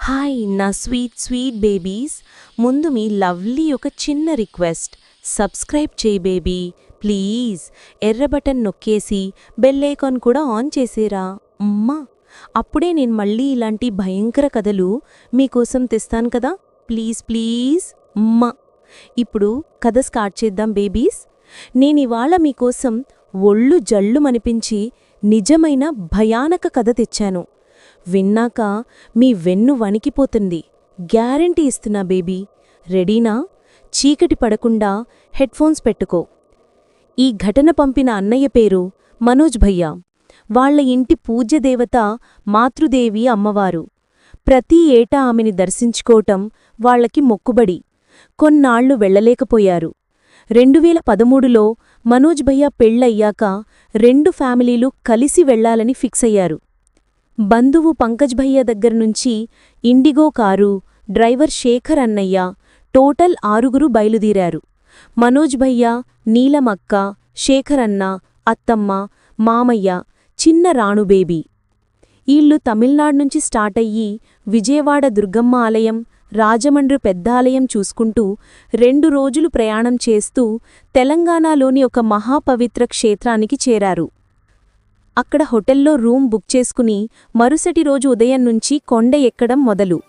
Hi నా sweet sweet babies. ముందు మీ lovely ఒక చిన్న రిక్వెస్ట్. సబ్స్క్రైబ్ చేయి బేబీ. ప్లీజ్ ఎర్ర బటన్ నొక్కేసి బెల్లైకాన్ కూడా ఆన్ చేసేరా. అమ్మా అప్పుడే నేను మళ్ళీ ఇలాంటి భయంకర కథలు మీకోసం తెస్తాను కదా. Please please. అమ్మా ఇప్పుడు కథ స్టార్ట్ చేద్దాం బేబీస్. నేను ఇవాళ మీకోసం ఒళ్ళు జల్లుమనిపించి నిజమైన భయానక కథ తెచ్చాను. విన్నాక మీ వెన్ను వణికిపోతుంది. గ్యారంటీ ఇస్తున్నా బేబీ. రెడీనా? చీకటి పడకుండా హెడ్ఫోన్స్ పెట్టుకో. ఈ ఘటన పంపిన అన్నయ్య పేరు మనోజ్ భయ్యా. వాళ్ళ ఇంటి పూజ్యదేవత మాతృదేవి అమ్మవారు. ప్రతి ఏటా ఆమెని దర్శించుకోవటం వాళ్ళకి మొక్కుబడి. కొన్నాళ్ళు వెళ్ళలేకపోయారు రెండువేల పదమూడులో మనోజ్ భయ్యా పెళ్ళయ్యాక రెండు ఫ్యామిలీలు కలిసి వెళ్ళాలని ఫిక్స్ అయ్యారు బంధువు పంకజ్ భయ్య దగ్గర్నుంచి ఇండిగో కారు డ్రైవర్ శేఖర్ అన్నయ్య టోటల్ ఆరుగురు బయలుదేరారు. మనోజ్ భయ్య నీలమక్క శేఖర్ అన్న అత్తమ్మ మామయ్య చిన్న రాణుబేబీ ఈళ్ళు స్టార్ట్ స్టార్టయ్యి విజయవాడ దుర్గమ్మ ఆలయం రాజమండ్రి పెద్దాలయం చూసుకుంటూ రెండు రోజులు ప్రయాణం చేస్తూ తెలంగాణలోని ఒక మహాపవిత్ర క్షేత్రానికి చేరారు. అక్కడ హోటల్లో రూమ్ బుక్ చేసుకుని మరుసటి రోజు ఉదయం నుంచి కొండ ఎక్కడం మొదలు.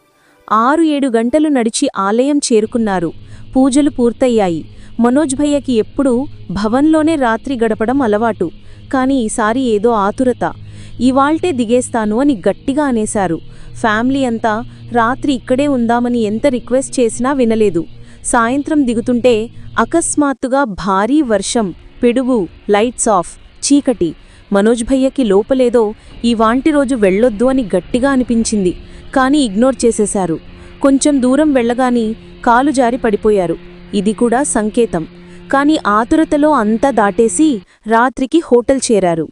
ఆరు ఏడు గంటలు నడిచి ఆలయం చేరుకున్నారు. పూజలు పూర్తయ్యాయి. మనోజ్ భయ్యకి ఎప్పుడూ భవన్లోనే రాత్రి గడపడం అలవాటు. కాని ఈసారి ఏదో ఆతురత. ఇవాల్టే దిగేస్తాను అని గట్టిగా అనేశారు. ఫ్యామిలీ అంతా రాత్రి ఇక్కడే ఉందామని ఎంత రిక్వెస్ట్ చేసినా వినలేదు. సాయంత్రం దిగుతుంటే అకస్మాత్తుగా భారీ వర్షం పిడుగు లైట్స్ ఆఫ్ చీకటి మనోజ్ భయ్యకి లోపలేదో ఈ వాంటి రోజు వెళ్ళొద్దు అని గట్టిగా అనిపించింది. కానీ ఇగ్నోర్ చేసేశారు. కొంచెం దూరం వెళ్ళగాని కాలు జారి పడిపోయారు. ఇది కూడా సంకేతం. కాని ఆతురతలో అంతా దాటేసి రాత్రికి హోటల్ చేరారు.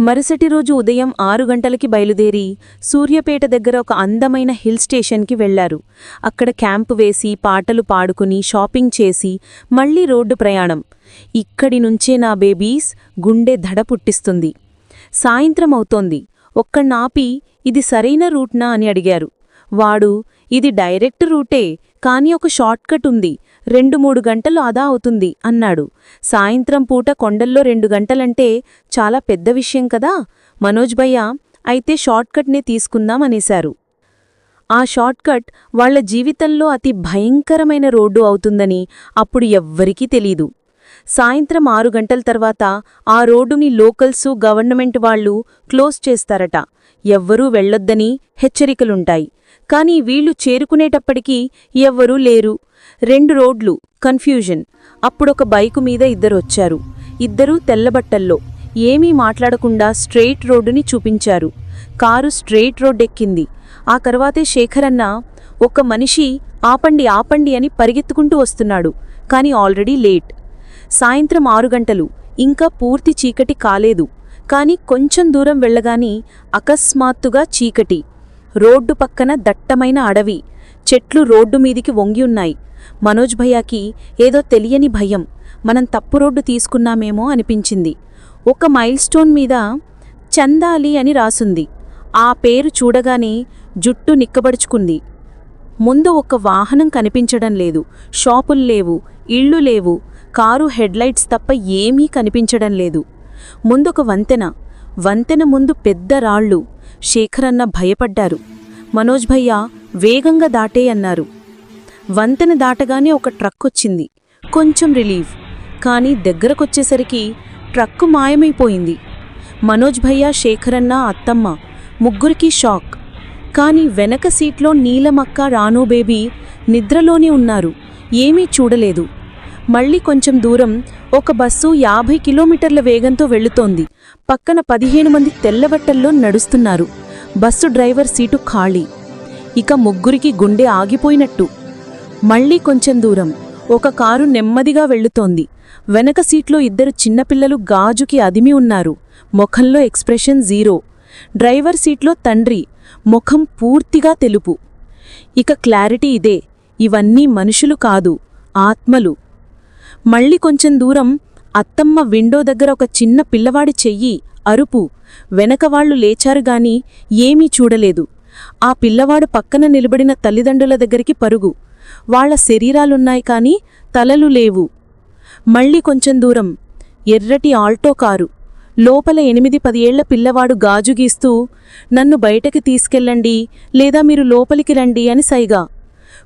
మరుసటి రోజు ఉదయం ఆరు గంటలకి బయలుదేరి సూర్యపేట దగ్గర ఒక అందమైన హిల్ స్టేషన్కి వెళ్ళారు. అక్కడ క్యాంపు వేసి పాటలు పాడుకుని షాపింగ్ చేసి మళ్ళీ రోడ్డు ప్రయాణం. ఇక్కడి నుంచే నా బేబీస్ గుండె ధడ పుట్టిస్తుంది. సాయంత్రం అవుతోంది. ఒక్కణ్ణాపి ఇది సరైన రూట్నా అని అడిగారు. వాడు ఇది డైరెక్ట్ రూటే కాని ఒక షార్ట్కట్ ఉంది. రెండు మూడు గంటలు ఆదా అవుతుంది అన్నాడు. సాయంత్రం పూట కొండల్లో రెండు గంటలంటే చాలా పెద్ద విషయం కదా? మనోజ్ భయ్య అయితే షార్ట్కట్నే తీసుకుందాం అనేశారు. ఆ షార్ట్కట్ వాళ్ళ జీవితంలో అతి భయంకరమైన రోడ్డు అవుతుందని అప్పుడు ఎవ్వరికీ తెలీదు. సాయంత్రం ఆరు గంటల తర్వాత ఆ రోడ్డుని లోకల్సు గవర్నమెంట్ వాళ్ళు క్లోజ్ చేస్తారట. ఎవ్వరూ వెళ్ళొద్దని హెచ్చరికలుంటాయి. కానీ వీళ్ళు చేరుకునేటప్పటికీ ఎవ్వరూ లేరు. రెండు రోడ్లు కన్ఫ్యూజన్. అప్పుడొక బైకు మీద ఇద్దరొచ్చారు. ఇద్దరూ తెల్లబట్టల్లో. ఏమీ మాట్లాడకుండా స్ట్రెయిట్ రోడ్డుని చూపించారు. కారు స్ట్రెయిట్ రోడ్డెక్కింది. ఆ తర్వాతే శేఖరన్న ఒక మనిషి ఆపండి ఆపండి అని పరిగెత్తుకుంటూ వస్తున్నాడు. కాని ఆల్రెడీ లేట్. సాయంత్రం ఆరు గంటలు. ఇంకా పూర్తి చీకటి కాలేదు. కాని కొంచెం దూరం వెళ్ళగాని అకస్మాత్తుగా చీకటి. రోడ్డు పక్కన దట్టమైన అడవి. చెట్లు రోడ్డు మీదికి వంగియున్నాయి. మనోజ్ భయ్యాకి ఏదో తెలియని భయం. మనం తప్పు రోడ్డు తీసుకున్నామేమో అనిపించింది. ఒక మైల్స్టోన్ మీద చందాలి అని రాసుంది. ఆ పేరు చూడగానే జుట్టు నిక్కబడుచుకుంది. ముందు ఒక వాహనం కనిపించడం లేదు. షాపులు లేవు ఇళ్ళు లేవు. కారు హెడ్లైట్స్ తప్ప ఏమీ కనిపించడం లేదు. ముందొక వంతెన. వంతెన ముందు పెద్ద రాళ్ళు. శేఖరన్న భయపడ్డారు. మనోజ్ భయ్య వేగంగా దాటే అన్నారు. వంతెన దాటగానే ఒక ట్రక్ వచ్చింది. కొంచెం రిలీఫ్. కానీ దగ్గరకొచ్చేసరికి ట్రక్కు మాయమైపోయింది. మనోజ్ భయ్య శేఖరన్న అత్తమ్మ ముగ్గురికి షాక్. కానీ వెనక సీట్లో నీలమక్క రాను బేబీ నిద్రలోనే ఉన్నారు. ఏమీ చూడలేదు. మళ్ళీ కొంచెం దూరం ఒక బస్సు యాభై కిలోమీటర్ల వేగంతో వెళుతోంది. పక్కన పదిహేను మంది తెల్లబట్టల్లో నడుస్తున్నారు. బస్సు డ్రైవర్ సీటు ఖాళీ. ఇక ముగ్గురికి గుండె ఆగిపోయినట్టు. మళ్ళీ కొంచెం దూరం. ఒక కారు నెమ్మదిగా వెళ్ళుతోంది వెనక సీట్లో ఇద్దరు చిన్నపిల్లలు గాజుకి అదిమి ఉన్నారు. ముఖంలో ఎక్స్ప్రెషన్ జీరో. డ్రైవర్ సీట్లో తండ్రి. ముఖం పూర్తిగా తెలుపు. ఇక క్లారిటీ ఇదే. ఇవన్నీ మనుషులు కాదు ఆత్మలు. మళ్ళీ కొంచెం దూరం అత్తమ్మ విండో దగ్గర ఒక చిన్న పిల్లవాడి చెయ్యి అరుపు. వెనకవాళ్ళు లేచారుగాని ఏమీ చూడలేదు. ఆ పిల్లవాడు పక్కన నిలబడిన తల్లిదండ్రుల దగ్గరికి పరుగు. వాళ్ళ శరీరాలున్నాయి కాని తలలు లేవు. మళ్ళీ కొంచెం దూరం. ఎర్రటి ఆల్టో కారు. లోపల ఎనిమిది పదియేళ్ళ పిల్లవాడు గాజు గీస్తూ నన్ను బయటకి తీసుకెళ్ళండి లేదా మీరు లోపలికి రండి అని సైగా.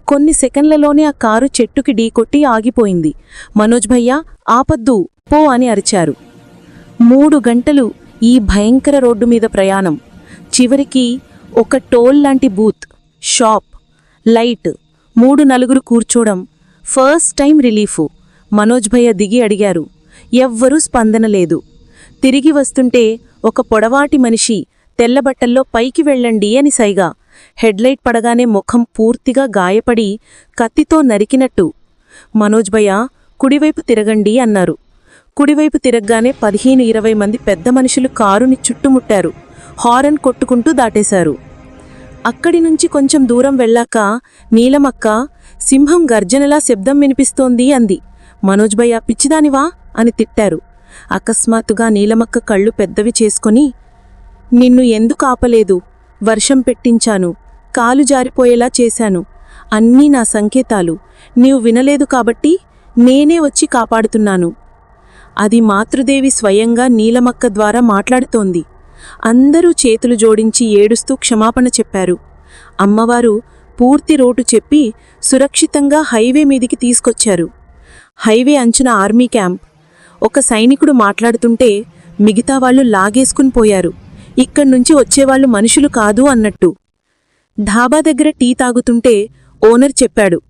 కొన్ని సెకండ్లలోనే ఆ కారు చెట్టుకి ఢీకొట్టి ఆగిపోయింది. మనోజ్ భయ్యా ఆపద్దు పో అని అరిచారు. మూడు గంటలు ఈ భయంకర రోడ్డు మీద ప్రయాణం. చివరికి ఒక టోల్ లాంటి బూత్ షాప్ లైట్ మూడు నలుగురు కూర్చోవడం ఫస్ట్ టైం రిలీఫు. మనోజ్ భయ్య దిగి అడిగారు. ఎవ్వరూ స్పందన లేదు. తిరిగి వస్తుంటే ఒక పొడవాటి మనిషి తెల్లబట్టల్లో పైకి వెళ్ళండి అని సైగా హెడ్లైట్ పడగానే ముఖం పూర్తిగా గాయపడి కత్తితో నరికినట్టు. మనోజ్ భయ్య కుడివైపు తిరగండి అన్నారు. కుడివైపు తిరగగానే పదిహేను ఇరవై మంది పెద్ద మనుషులు కారుని చుట్టుముట్టారు. హారన్ కొట్టుకుంటూ దాటేశారు. అక్కడి నుంచి కొంచెం దూరం వెళ్ళాక నీలమక్క సింహం గర్జనలా శబ్దం వినిపిస్తోంది అంది. మనోజ్ భయ్య పిచ్చిదానివా? అని తిట్టారు. అకస్మాత్తుగా నీలమక్క కళ్ళు పెద్దవి చేసుకొని నిన్ను ఎందుకు ఆపలేదు? వర్షం పెట్టించాను కాలు జారిపోయేలా చేశాను. అన్నీ నా సంకేతాలు. నీవు వినలేదు కాబట్టి నేనే వచ్చి కాపాడుతున్నాను. అది మాతృదేవి స్వయంగా నీలమక్క ద్వారా మాట్లాడుతోంది. అందరూ చేతులు జోడించి ఏడుస్తూ క్షమాపణ చెప్పారు. అమ్మవారు పూర్తి రోటు చెప్పి సురక్షితంగా హైవే మీదికి తీసుకొచ్చారు. హైవే అంచున ఆర్మీ క్యాంప్. ఒక సైనికుడు మాట్లాడుతుంటే మిగతా వాళ్ళు లాగేసుకుని పోయారు. ఇక్కడ్నుంచి వచ్చేవాళ్ళు మనుషులు కాదు అన్నట్టు. ధాబా దగ్గర టీ తాగుతుంటే ఓనర్ చెప్పాడు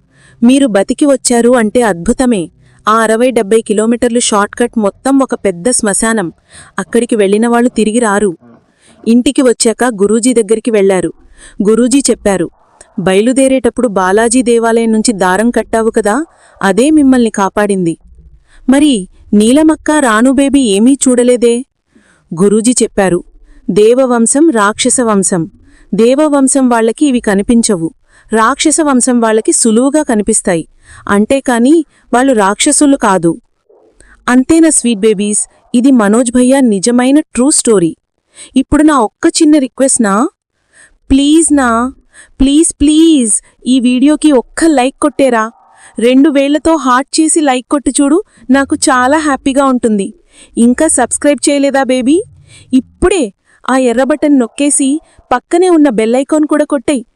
మీరు బతికి వచ్చారు అంటే అద్భుతమే. ఆ అరవై డెబ్బై కిలోమీటర్లు షార్ట్కట్ మొత్తం ఒక పెద్ద శ్మశానం. అక్కడికి వెళ్ళిన వాళ్ళు తిరిగి రారు. ఇంటికి వచ్చాక గురూజీ దగ్గరికి వెళ్ళారు గురూజీ చెప్పారు బయలుదేరేటప్పుడు బాలాజీ దేవాలయం నుంచి దారం కట్టావు కదా అదే మిమ్మల్ని కాపాడింది. మరి నీలమక్క రాణుబేబీ ఏమీ చూడలేదే? గురూజీ చెప్పారు దేవవంశం రాక్షస వంశం. దేవవంశం వాళ్ళకి ఇవి కనిపించవు. రాక్షస వంశం వాళ్ళకి సులువుగా కనిపిస్తాయి. అంటేకాని వాళ్ళు రాక్షసులు కాదు. అంతేనా స్వీట్ బేబీస్? ఇది మనోజ్ భయ్యా నిజమైన ట్రూ స్టోరీ. ఇప్పుడు నా ఒక్క చిన్న రిక్వెస్ట్ నా. ప్లీజ్ నా. Please please. ఈ వీడియోకి ఒక్క లైక్ కొట్టేరా. రెండు వేళ్ళతో హార్ట్ చేసి లైక్ కొట్టు చూడు. నాకు చాలా హ్యాపీగా ఉంటుంది. ఇంకా సబ్స్క్రైబ్ చేయలేదా బేబీ? ఇప్పుడే ఆ ఎర్ర బటన్ నొక్కేసి పక్కనే ఉన్న బెల్ ఐకాన్ కూడా కొట్టేయి.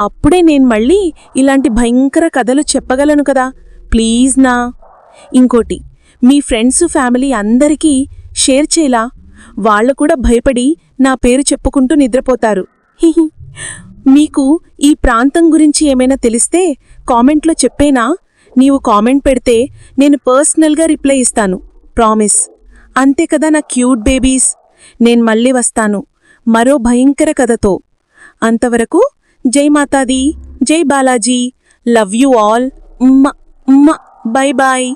అప్పుడే నేను మళ్ళీ ఇలాంటి భయంకర కథలు చెప్పగలను కదా. ప్లీజ్ నా. ఇంకోటి మీ ఫ్రెండ్స్ ఫ్యామిలీ అందరికీ షేర్ చేలా. వాళ్ళు కూడా భయపడి నా పేరు చెప్పుకుంటూ నిద్రపోతారు. మీకు ఈ ప్రాంతం గురించి ఏమైనా తెలిస్తే కామెంట్లో చెప్పేనా? నీవు కామెంట్ పెడితే నేను పర్సనల్గా రిప్లై ఇస్తాను. ప్రామిస్ అంతే కదా నా క్యూట్ బేబీస్ నేను మళ్ళీ వస్తాను. మరో భయంకర కథతో. అంతవరకు జై మాతాది జై బాలాజీ లవ్ యూ ఆల్. ఉమ్మ ఉమ్మ బై బాయ్.